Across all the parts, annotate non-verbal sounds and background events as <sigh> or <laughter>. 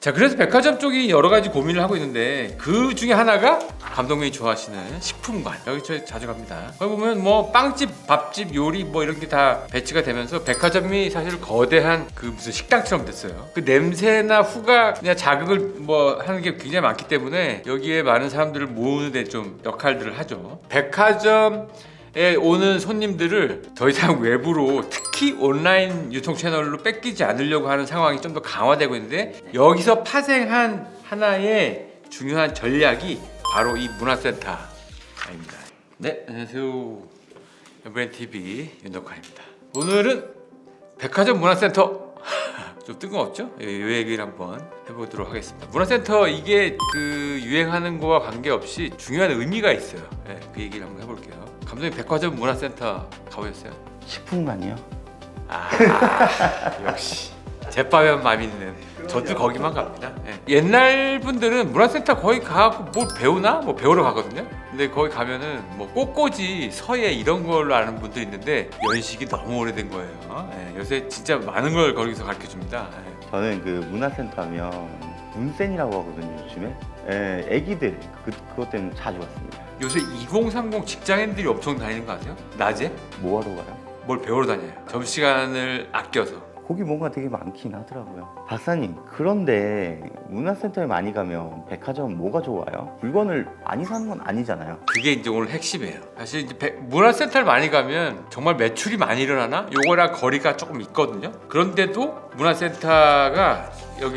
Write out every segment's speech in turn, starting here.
자 그래서 백화점 쪽이 여러 가지 고민을 하고 있는데 그 중에 하나가 감독님이 좋아하시는 식품관. 여기 저희 자주 갑니다. 거기 보면 뭐 빵집 밥집 요리 뭐 이런 게 다 배치가 되면서 백화점이 사실 거대한 그 무슨 식당처럼 됐어요. 그 냄새나 후가 그냥 자극을 뭐 하는 게 굉장히 많기 때문에 여기에 많은 사람들을 모으는 데 좀 역할들을 하죠. 백화점 에 오는 손님들을 더 이상 외부로 특히 온라인 유통 채널로 뺏기지 않으려고 하는 상황이 좀 더 강화되고 있는데 여기서 파생한 하나의 중요한 전략이 바로 이 문화센터입니다. 네, 안녕하세요. 연브랜 TV 윤덕화입니다. 오늘은 백화점 문화센터 좀 뜬금없죠? 이 얘기를 한번 해보도록 하겠습니다. 문화센터 이게 그 유행하는 거와 관계없이 중요한 의미가 있어요. 네, 그 얘기를 한번 해볼게요. 감독님 백화점 문화센터 가보셨어요? 식품관이요? 아 <laughs> 역시 제빠면 맘 있는 저도 거기만 갑니다. 예. 옛날 분들은 문화센터 거기 가고 뭘 배우나 뭐 배우러 가거든요. 근데 거기 가면은 뭐 꽃꽂이 서예 이런 걸로 아는 분들 있는데 연식이 너무 오래된 거예요. 예. 요새 진짜 많은 걸 거기서 가르쳐 줍니다. 예. 저는 그 문화센터 하면 문센이라고 하거든요 요즘에 예, 애기들 그, 그것 때문에 자주 왔습니다 요새 2030 직장인들이 엄청 다니는 거 아세요? 낮에 뭐하러 가요? 뭘 배우러 다녀요. 점심시간을 아껴서. 거기 뭔가 되게 많긴 하더라고요 박사님 그런데 문화센터에 많이 가면 백화점 뭐가 좋아요? 물건을 많이 사는 건 아니잖아요 그게 이제 오늘 핵심이에요. 사실 이제 백- 문화센터를 많이 가면 정말 매출이 많이 일어나나? 요거랑 거리가 조금 있거든요. 그런데도 문화센터가 여기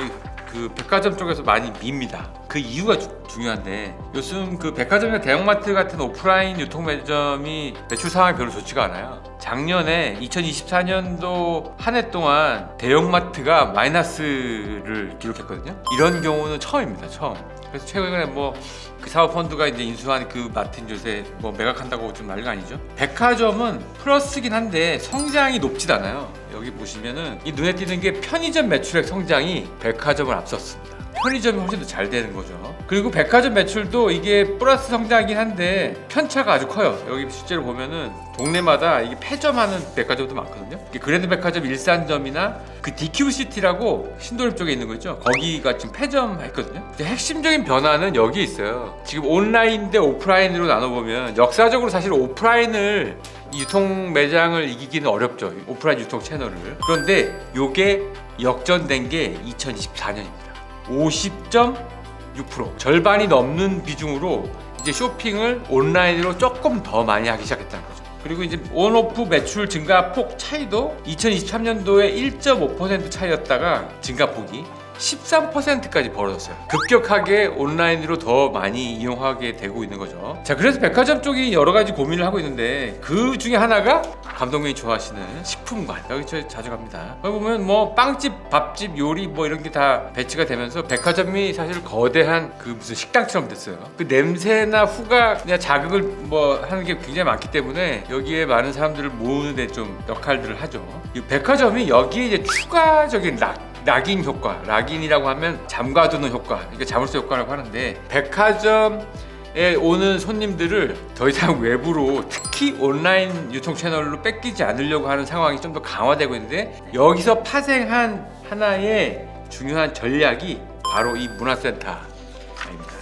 그 백화점 쪽에서 많이 밉니다. 그 이유가 주- 중요한데 요즘 그 백화점이나 대형마트 같은 오프라인 유통 매점이 매출 상황이 별로 좋지가 않아요. 작년에 2024년도 한 해 동안 대형마트가 마이너스를 기록했거든요. 이런 경우는 처음입니다. 처음. 그래서 최근에 뭐 그 사업 펀드가 이제 인수한 그 마틴 요새 뭐 매각한다고 좀 난리가 아니죠. 백화점은 플러스긴 한데 성장이 높진 않아요. 여기 보시면은 이 눈에 띄는 게 편의점 매출액 성장이 백화점을 앞섰습니다. 편의점이 훨씬 더 잘 되는 거죠. 그리고 백화점 매출도 이게 플러스 성장이긴 한데 편차가 아주 커요. 여기 실제로 보면은 동네마다 이게 폐점하는 백화점도 많거든요. 그랜드 백화점 일산점이나 그 DQCT라고 신도림 쪽에 있는 거 있죠. 거기가 지금 폐점했거든요. 핵심적인 변화는 여기 있어요. 지금 온라인 대 오프라인으로 나눠보면 역사적으로 사실 오프라인을 이 유통 매장을 이기기는 어렵죠. 오프라인 유통 채널을. 그런데 요게 역전된 게 2024년입니다. 50.6% 절반이 넘는 비중으로 이제 쇼핑을 온라인으로 조금 더 많이 하기 시작했다는 거죠. 그리고 이제 온오프 매출 증가 폭 차이도 2023년도에 1.5% 차이였다가 증가폭이 13%까지 벌어졌어요. 급격하게 온라인으로 더 많이 이용하게 되고 있는 거죠. 자, 그래서 백화점 쪽이 여러 가지 고민을 하고 있는데 그 중에 하나가 감독님이 좋아하시는 식품관. 여기 저희 자주 갑니다. 거기 보면 뭐 빵집, 밥집, 요리 뭐 이런 게 다 배치가 되면서 백화점이 사실 거대한 그 무슨 식당처럼 됐어요. 그 냄새나 그냥 자극을 뭐 하는 게 굉장히 많기 때문에 여기에 많은 사람들을 모으는 데 좀 역할들을 하죠. 이 백화점이 여기에 이제 추가적인 락 락인 효과, 락인이라고 하면 잠가두는 효과, 이게 자물쇠 효과라고 하는데 백화점 에 오는 손님들을 더 이상 외부로 특히 온라인 유통 채널로 뺏기지 않으려고 하는 상황이 좀 더 강화되고 있는데 여기서 파생한 하나의 중요한 전략이 바로 이 문화센터.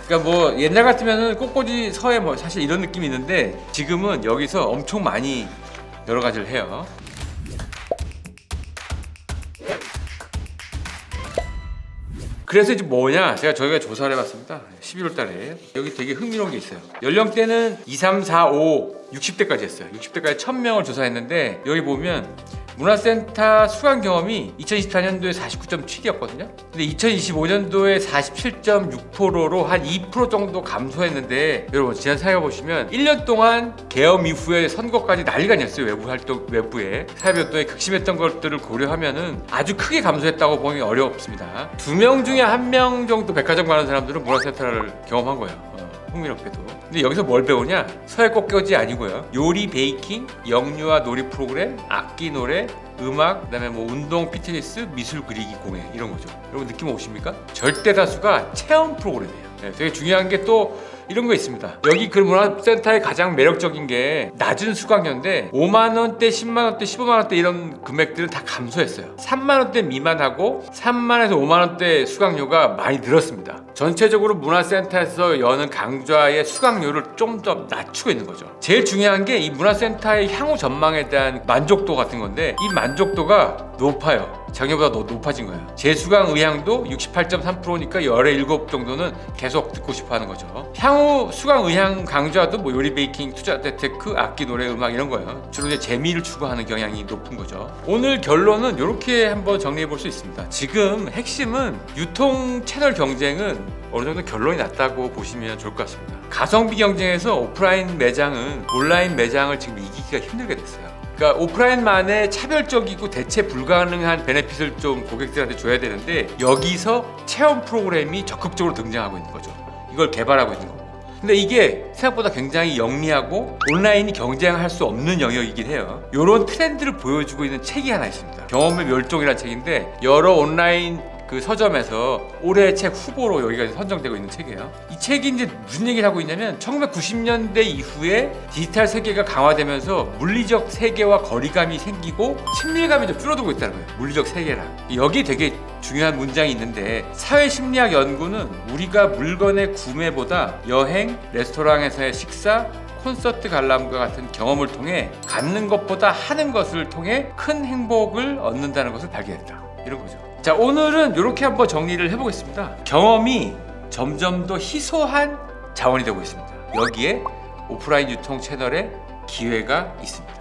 그러니까 뭐 옛날 같으면은 꽃꽂이 서해 뭐 사실 이런 느낌이 있는데 지금은 여기서 엄청 많이 여러 가지를 해요. 그래서 이제 뭐냐? 제가 저희가 조사를 해봤습니다. 11월 달에 여기 되게 흥미로운 게 있어요. 연령대는 2, 3, 4, 5, 60대까지 했어요. 60대까지 1000명을 조사했는데 여기 보면 문화센터 수강 경험이 2024년도에 49.7이었거든요. 근데 2025년도에 47.6%로 한 2% 정도 감소했는데 여러분 지난 사회 보시면 1년 동안 계엄 이후에 선거까지 난리가 났어요. 외부 활동 외부에 사회 활동에 극심했던 것들을 고려하면은 아주 크게 감소했다고 보기 어렵습니다. 두 명 중에 한 명 정도 백화점 가는 사람들은 문화센터를 경험한 거예요. 어, 흥미롭게도. 근데 여기서 뭘 배우냐? 서예 꽃교지 아니고요. 요리, 베이킹, 영유아 놀이 프로그램, 악기 노래, 음악, 그다음에 뭐 운동, 피트니스, 미술 그리기 공예 이런 거죠. 여러분 느낌 오십니까? 절대 다수가 체험 프로그램이에요. 네, 되게 중요한 게 또 이런 거 있습니다. 여기 그 문화센터의 가장 매력적인 게 낮은 수강료인데 5만 원대, 10만 원대, 15만 원대 이런 금액들은 다 감소했어요. 3만 원대 미만하고 3만에서 5만 원대 수강료가 많이 늘었습니다. 전체적으로 문화센터에서 여는 강좌의 수강료를 좀 더 낮추고 있는 거죠. 제일 중요한 게 이 문화센터의 향후 전망에 대한 만족도 같은 건데 이 만족도가 높아요. 작년보다 더 높아진 거예요. 재수강 의향도 68.3%니까 열의 일곱 정도는 계속 듣고 싶어 하는 거죠. 향후 수강 의향 강좌도 뭐 요리 베이킹, 투자 재테크, 악기 노래 음악 이런 거예요. 주로 이제 재미를 추구하는 경향이 높은 거죠. 오늘 결론은 이렇게 한번 정리해 볼 수 있습니다. 지금 핵심은 유통 채널 경쟁은 어느 정도 결론이 났다고 보시면 좋을 것 같습니다. 가성비 경쟁에서 오프라인 매장은 온라인 매장을 지금 이기기가 힘들게 됐어요. 그러니까 오프라인만의 차별적이고 대체 불가능한 베네핏을 좀 고객들한테 줘야 되는데 여기서 체험 프로그램이 적극적으로 등장하고 있는 거죠. 이걸 개발하고 있는 거고. 근데 이게 생각보다 굉장히 영리하고 온라인이 경쟁할 수 없는 영역이긴 해요. 이런 트렌드를 보여주고 있는 책이 하나 있습니다. 경험의 멸종이라는 책인데 여러 온라인 그 서점에서 올해 책 후보로 여기가 선정되고 있는 책이에요. 이 책이 이제 무슨 얘기를 하고 있냐면 1990년대 이후에 디지털 세계가 강화되면서 물리적 세계와 거리감이 생기고 친밀감이 좀 줄어들고 있다는 거예요. 물리적 세계랑. 여기 되게 중요한 문장이 있는데 사회 심리학 연구는 우리가 물건의 구매보다 여행, 레스토랑에서의 식사, 콘서트 관람과 같은 경험을 통해 갖는 것보다 하는 것을 통해 큰 행복을 얻는다는 것을 발견했다. 이런 거죠. 자, 오늘은 이렇게 한번 정리를 해보겠습니다. 경험이 점점 더 희소한 자원이 되고 있습니다. 여기에 오프라인 유통 채널에 기회가 있습니다.